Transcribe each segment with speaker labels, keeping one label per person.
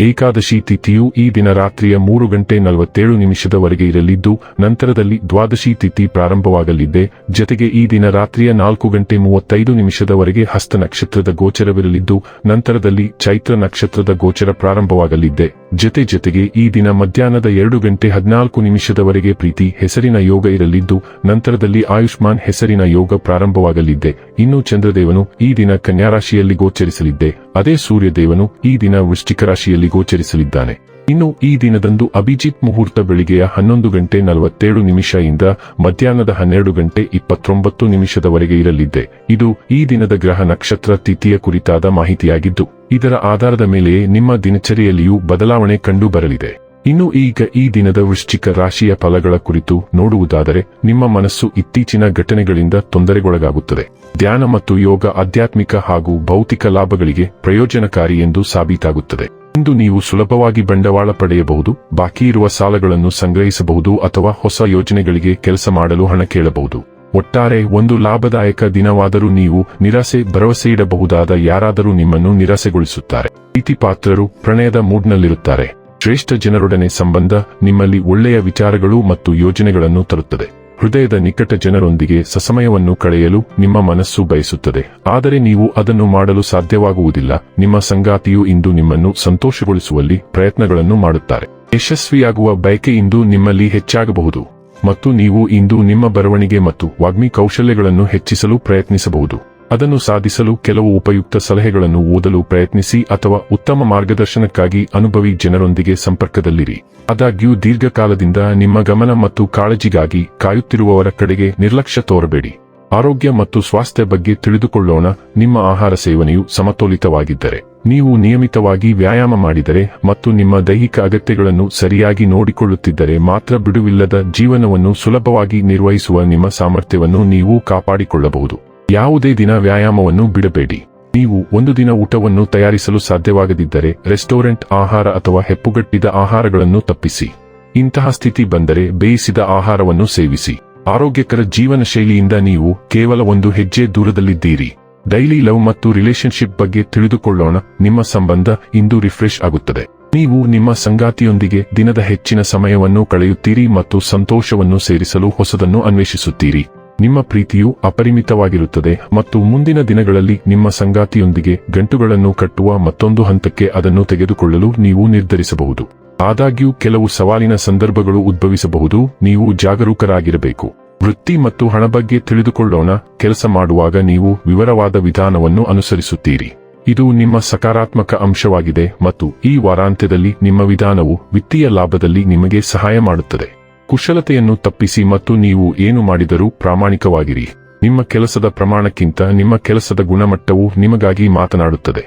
Speaker 1: ಏಕಾದಶಿ ತಿಥಿಯು ಈ ದಿನ ರಾತ್ರಿಯ ಮೂರು ಗಂಟೆ ನಲವತ್ತೇಳು ನಿಮಿಷದವರೆಗೆ ಇರಲಿದ್ದು, ನಂತರದಲ್ಲಿ ದ್ವಾದಶಿ ತಿಥಿ ಪ್ರಾರಂಭವಾಗಲಿದೆ. ಜತೆಗೆ ಈ ದಿನ ರಾತ್ರಿಯ ನಾಲ್ಕು ಗಂಟೆ ಮೂವತ್ತೈದು ನಿಮಿಷದವರೆಗೆ ಹಸ್ತ ನಕ್ಷತ್ರದ ಗೋಚರವಿರಲಿದ್ದು, ನಂತರದಲ್ಲಿ ಚೈತ್ರ ನಕ್ಷತ್ರದ ಗೋಚರ ಪ್ರಾರಂಭವಾಗಲಿದೆ. ಜತೆ ಜತೆಗೆ ಈ ದಿನ ಮಧ್ಯಾಹ್ನದ ಎರಡು ಗಂಟೆ ಹದಿನಾಲ್ಕು ನಿಮಿಷದವರೆಗೆ ಪ್ರೀತಿ ಹೆಸರಿನ ಯೋಗ ಇರಲಿದ್ದು, ನಂತರದಲ್ಲಿ ಆಯುಷ್ಮಾನ್ ಹೆಸರಿನ ಯೋಗ ಪ್ರಾರಂಭವಾಗಲಿದೆ. ಇನ್ನು ಚಂದ್ರದೇವನು ಈ ದಿನ ಕನ್ಯಾರಾಶಿಯಲ್ಲಿ ಗೋಚರಿಸಲಿದ್ದೆ ಅದೇ ಸೂರ್ಯದೇವನು ಈ ದಿನ ವೃಶ್ಚಿಕ ರಾಶಿಯಲ್ಲಿ ಗೋಚರಿಸಲಿದ್ದಾನೆ. ಇನ್ನು ಈ ದಿನದಂದು ಅಭಿಜಿತ್ ಮುಹೂರ್ತ ಬೆಳಿಗ್ಗೆಯ ಹನ್ನೊಂದು ಗಂಟೆ ನಲವತ್ತೇಳು ನಿಮಿಷ ಇಂದ ಮಧ್ಯಾಹ್ನದ ಹನ್ನೆರಡು ಗಂಟೆ ಇಪ್ಪತ್ತೊಂಬತ್ತು ನಿಮಿಷದವರೆಗೆ ಇರಲಿದ್ದೆ. ಇದು ಈ ದಿನದ ಗ್ರಹ ನಕ್ಷತ್ರ ತಿಥಿಯ ಕುರಿತಾದ ಮಾಹಿತಿಯಾಗಿದ್ದು, ಇದರ ಆಧಾರದ ಮೇಲೆಯೇ ನಿಮ್ಮ ದಿನಚರಿಯಲ್ಲಿಯೂ ಬದಲಾವಣೆ ಕಂಡು ಬರಲಿದೆ ಇನ್ನು ಈಗ ಈ ದಿನದ ವೃಶ್ಚಿಕ ರಾಶಿಯ ಫಲಗಳ ಕುರಿತು ನೋಡುವುದಾದರೆ, ನಿಮ್ಮ ಮನಸ್ಸು ಇತ್ತೀಚಿನ ಘಟನೆಗಳಿಂದ ತೊಂದರೆಗೊಳಗಾಗುತ್ತದೆ. ಧ್ಯಾನ ಮತ್ತು ಯೋಗ ಆಧ್ಯಾತ್ಮಿಕ ಹಾಗೂ ಭೌತಿಕ ಲಾಭಗಳಿಗೆ ಪ್ರಯೋಜನಕಾರಿ ಎಂದು ಸಾಬೀತಾಗುತ್ತದೆ. ಇಂದು ನೀವು ಸುಲಭವಾಗಿ ಬಂಡವಾಳ ಪಡೆಯಬಹುದು, ಬಾಕಿ ಇರುವ ಸಾಲಗಳನ್ನು ಸಂಗ್ರಹಿಸಬಹುದು ಅಥವಾ ಹೊಸ ಯೋಜನೆಗಳಿಗೆ ಕೆಲಸ ಮಾಡಲು ಹಣ ಕೇಳಬಹುದು. ಒಟ್ಟಾರೆ, ಒಂದು ಲಾಭದಾಯಕ ದಿನವಾದರೂ ನೀವು ನಿರಾಸೆ, ಭರವಸೆ ಇಡಬಹುದಾದ ಯಾರಾದರೂ ನಿಮ್ಮನ್ನು ನಿರಾಸೆಗೊಳಿಸುತ್ತಾರೆ. ಪ್ರೀತಿಪಾತ್ರರು ಪ್ರಣಯದ ಮೂಡ್ನಲ್ಲಿರುತ್ತಾರೆ. ಶ್ರೇಷ್ಠ ಜನರೊಡನೆ ಸಂಬಂಧ ನಿಮ್ಮಲ್ಲಿ ಒಳ್ಳೆಯ ವಿಚಾರಗಳು ಮತ್ತು ಯೋಜನೆಗಳನ್ನು ತರುತ್ತದೆ. ಹೃದಯದ ನಿಕಟ ಜನರೊಂದಿಗೆ ಸಸಮಯವನ್ನು ಕಳೆಯಲು ನಿಮ್ಮ ಮನಸ್ಸು ಬಯಸುತ್ತದೆ. ಆದರೆ ನೀವು ಅದನ್ನು ಮಾಡಲು ಸಾಧ್ಯವಾಗುವುದಿಲ್ಲ. ನಿಮ್ಮ ಸಂಗಾತಿಯು ಇಂದು ನಿಮ್ಮನ್ನು ಸಂತೋಷಗೊಳಿಸುವಲ್ಲಿ ಪ್ರಯತ್ನಗಳನ್ನು ಮಾಡುತ್ತಾರೆ. ಯಶಸ್ವಿಯಾಗುವ ಬಯಕೆ ಇಂದು ನಿಮ್ಮಲ್ಲಿ ಹೆಚ್ಚಾಗಬಹುದು. ಮತ್ತು ನೀವು ಇಂದು ನಿಮ್ಮ ಬರವಣಿಗೆ ಮತ್ತು ವಾಗ್ಮಿ ಕೌಶಲ್ಯಗಳನ್ನು ಹೆಚ್ಚಿಸಲು ಪ್ರಯತ್ನಿಸಬಹುದು. ಅದನ್ನು ಸಾಧಿಸಲು ಕೆಲವು ಉಪಯುಕ್ತ ಸಲಹೆಗಳನ್ನು ಓದಲು ಪ್ರಯತ್ನಿಸಿ ಅಥವಾ ಉತ್ತಮ ಮಾರ್ಗದರ್ಶನಕ್ಕಾಗಿ ಅನುಭವಿ ಜನರೊಂದಿಗೆ ಸಂಪರ್ಕದಲ್ಲಿರಿ. ಆದಾಗ್ಯೂ ದೀರ್ಘಕಾಲದಿಂದ ನಿಮ್ಮ ಗಮನ ಮತ್ತು ಕಾಳಜಿಗಾಗಿ ಕಾಯುತ್ತಿರುವವರ ಕಡೆಗೆ ನಿರ್ಲಕ್ಷ್ಯ ತೋರಬೇಡಿ. ಆರೋಗ್ಯ ಮತ್ತು ಸ್ವಾಸ್ಥ್ಯ ಬಗ್ಗೆ ತಿಳಿದುಕೊಳ್ಳೋಣ, ನಿಮ್ಮ ಆಹಾರ ಸೇವನೆಯು ಸಮತೋಲಿತವಾಗಿದ್ದರೆ. ನೀವು ನಿಯಮಿತವಾಗಿ ವ್ಯಾಯಾಮ ಮಾಡಿದರೆ ಮತ್ತು ನಿಮ್ಮ ದೈಹಿಕ ಅಗತ್ಯಗಳನ್ನು ಸರಿಯಾಗಿ ನೋಡಿಕೊಳ್ಳುತ್ತಿದ್ದರೆ ಮಾತ್ರ ಬಿಡುವಿಲ್ಲದ ಜೀವನವನ್ನು ಸುಲಭವಾಗಿ ನಿರ್ವಹಿಸುವ ನಿಮ್ಮ ಸಾಮರ್ಥ್ಯವನ್ನು ನೀವು ಕಾಪಾಡಿಕೊಳ್ಳಬಹುದು. ಯಾವುದೇ ದಿನ ವ್ಯಾಯಾಮವನ್ನು ಬಿಡಬೇಡಿ. ನೀವು ಒಂದು ದಿನ ಊಟವನ್ನು ತಯಾರಿಸಲು ಸಾಧ್ಯವಾಗದಿದ್ದರೆ ರೆಸ್ಟೋರೆಂಟ್ ಆಹಾರ ಅಥವಾ ಹೆಪ್ಪುಗಟ್ಟಿದ ಆಹಾರಗಳನ್ನು ತಪ್ಪಿಸಿ. ಇಂತಹ ಸ್ಥಿತಿ ಬಂದರೆ ಬೇಯಿಸಿದ ಆಹಾರವನ್ನು ಸೇವಿಸಿ. ಆರೋಗ್ಯಕರ ಜೀವನ ಶೈಲಿಯಿಂದ ನೀವು ಕೇವಲ ಒಂದು ಹೆಜ್ಜೆ ದೂರದಲ್ಲಿದ್ದೀರಿ. ಡೈಲಿ ಲವ್ ಮತ್ತು ರಿಲೇಶನ್ಶಿಪ್ ಬಗ್ಗೆ ತಿಳಿದುಕೊಳ್ಳೋಣ. ನಿಮ್ಮ ಸಂಬಂಧ ಇಂದು ರಿಫ್ರೆಶ್ ಆಗುತ್ತದೆ. ನೀವು ನಿಮ್ಮ ಸಂಗಾತಿಯೊಂದಿಗೆ ದಿನದ ಹೆಚ್ಚಿನ ಸಮಯವನ್ನು ಕಳೆಯುತ್ತೀರಿ ಮತ್ತು ಸಂತೋಷವನ್ನು ಸೇರಿಸಲು ಹೊಸದನ್ನು ಅನ್ವೇಷಿಸುತ್ತೀರಿ. ನಿಮ್ಮ ಪ್ರೀತಿಯು ಅಪರಿಮಿತವಾಗಿರುತ್ತದೆ ಮತ್ತು ಮುಂದಿನ ದಿನಗಳಲ್ಲಿ ನಿಮ್ಮ ಸಂಗಾತಿಯೊಂದಿಗೆ ಗಂಟುಗಳನ್ನು ಕಟ್ಟುವ ಮತ್ತೊಂದು ಹಂತಕ್ಕೆ ಅದನ್ನು ತೆಗೆದುಕೊಳ್ಳಲು ನೀವು ನಿರ್ಧರಿಸಬಹುದು. ಆದಾಗ್ಯೂ ಕೆಲವು ಸವಾಲಿನ ಸಂದರ್ಭಗಳು ಉದ್ಭವಿಸಬಹುದು, ನೀವು ಜಾಗರೂಕರಾಗಿರಬೇಕು. ವೃತ್ತಿ ಮತ್ತು ಹಣ ಬಗ್ಗೆ ತಿಳಿದುಕೊಳ್ಳೋಣ, ಕೆಲಸ ಮಾಡುವಾಗ ನೀವು ವಿವರವಾದ ವಿಧಾನವನ್ನು ಅನುಸರಿಸುತ್ತೀರಿ. ಇದು ನಿಮ್ಮ ಸಕಾರಾತ್ಮಕ ಅಂಶವಾಗಿದೆ ಮತ್ತು ಈ ವಾರಾಂತ್ಯದಲ್ಲಿ ನಿಮ್ಮ ವಿಧಾನವು ವಿತ್ತೀಯ ಲಾಭದಲ್ಲಿ ನಿಮಗೆ ಸಹಾಯ ಮಾಡುತ್ತದೆ. ಕುಶಲತೆಯನ್ನು ತಪ್ಪಿಸಿ ಮತ್ತು ನೀವು ಏನು ಮಾಡಿದರೂ ಪ್ರಾಮಾಣಿಕವಾಗಿರಿ. ನಿಮ್ಮ ಕೆಲಸದ ಪ್ರಮಾಣಕ್ಕಿಂತ ನಿಮ್ಮ ಕೆಲಸದ ಗುಣಮಟ್ಟವು ನಿಮಗಾಗಿ ಮಾತನಾಡುತ್ತದೆ.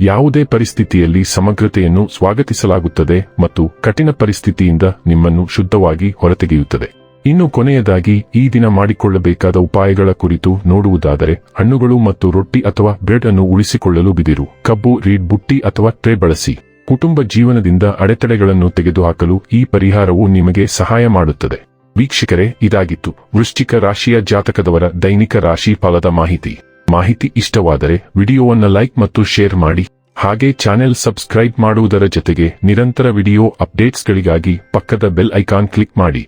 Speaker 1: ಯಾವುದೇ ಪರಿಸ್ಥಿತಿಯಲ್ಲಿ ಸಮಗ್ರತೆಯನ್ನು ಸ್ವಾಗತಿಸಲಾಗುತ್ತದೆ ಮತ್ತು ಕಠಿಣ ಪರಿಸ್ಥಿತಿಯಿಂದ ನಿಮ್ಮನ್ನು ಶುದ್ಧವಾಗಿ ಹೊರತೆಗೆಯುತ್ತದೆ. ಇನ್ನು ಕೊನೆಯದಾಗಿ, ಈ ದಿನ ಮಾಡಿಕೊಳ್ಳಬೇಕಾದ ಉಪಾಯಗಳ ಕುರಿತು ನೋಡುವುದಾದರೆ, ಹಣ್ಣುಗಳು ಮತ್ತು ರೊಟ್ಟಿ ಅಥವಾ ಬ್ರೆಡ್ ಅನ್ನು ಉಳಿಸಿಕೊಳ್ಳಲು ಬಿದಿರು, ಕಬ್ಬು, ರೀಡ್, ಬುಟ್ಟಿ ಅಥವಾ ಟ್ರೇ ಬಳಸಿ. ಕುಟುಂಬ ಜೀವನದಿಂದ ಅಡೆತಡೆಗಳನ್ನು ತೆಗೆದುಹಾಕಲು ಈ ಪರಿಹಾರವು ನಿಮಗೆ ಸಹಾಯ ಮಾಡುತ್ತದೆ. ವೀಕ್ಷಕರೇ, ಇದಾಗಿತ್ತು ವೃಶ್ಚಿಕ ರಾಶಿಯ ಜಾತಕದವರ ದೈನಿಕ ರಾಶಿ ಫಲದ ಮಾಹಿತಿ. ಮಾಹಿತಿ ಇಷ್ಟವಾದರೆ ವಿಡಿಯೋವನ್ನ ಲೈಕ್ ಮತ್ತು ಶೇರ್ ಮಾಡಿ. ಹಾಗೆ ಚಾನೆಲ್ ಸಬ್ಸ್ಕ್ರೈಬ್ ಮಾಡುವುದರ ಜೊತೆಗೆ ನಿರಂತರ ವಿಡಿಯೋ ಅಪ್ಡೇಟ್ಸ್ಗಳಿಗಾಗಿ ಪಕ್ಕದ ಬೆಲ್ ಐಕಾನ್ ಕ್ಲಿಕ್ ಮಾಡಿ.